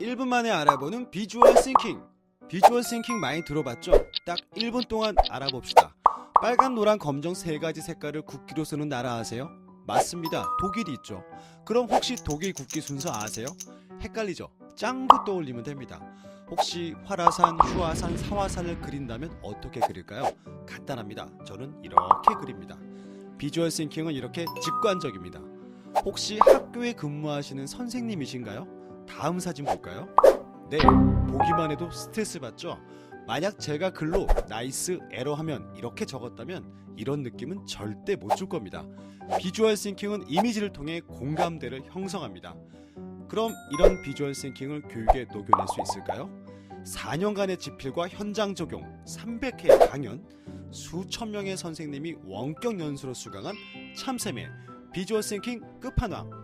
1분 만에 알아보는 비주얼 싱킹. 비주얼 싱킹 많이 들어봤죠? 딱 1분 동안 알아봅시다. 빨간, 노란, 검정 세 가지 색깔을 국기로 쓰는 나라 아세요? 맞습니다. 독일이 있죠. 그럼 혹시 독일 국기 순서 아세요? 헷갈리죠? 짱구 떠올리면 됩니다. 혹시 화라산, 휴화산, 사화산을 그린다면 어떻게 그릴까요? 간단합니다. 저는 이렇게 그립니다. 비주얼 싱킹은 이렇게 직관적입니다. 혹시 학교에 근무하시는 선생님이신가요? 다음 사진 볼까요? 네, 보기만 해도 스트레스 받죠? 만약 제가 글로 나이스 에러 하면 이렇게 적었다면 이런 느낌은 절대 못 줄 겁니다. 비주얼 싱킹은 이미지를 통해 공감대를 형성합니다. 그럼 이런 비주얼 싱킹을 교육에 녹여낼 수 있을까요? 4년간의 집필과 현장 적용, 300회의 강연, 수천 명의 선생님이 원격 연수로 수강한 참쌤의 비주얼 싱킹 끝판왕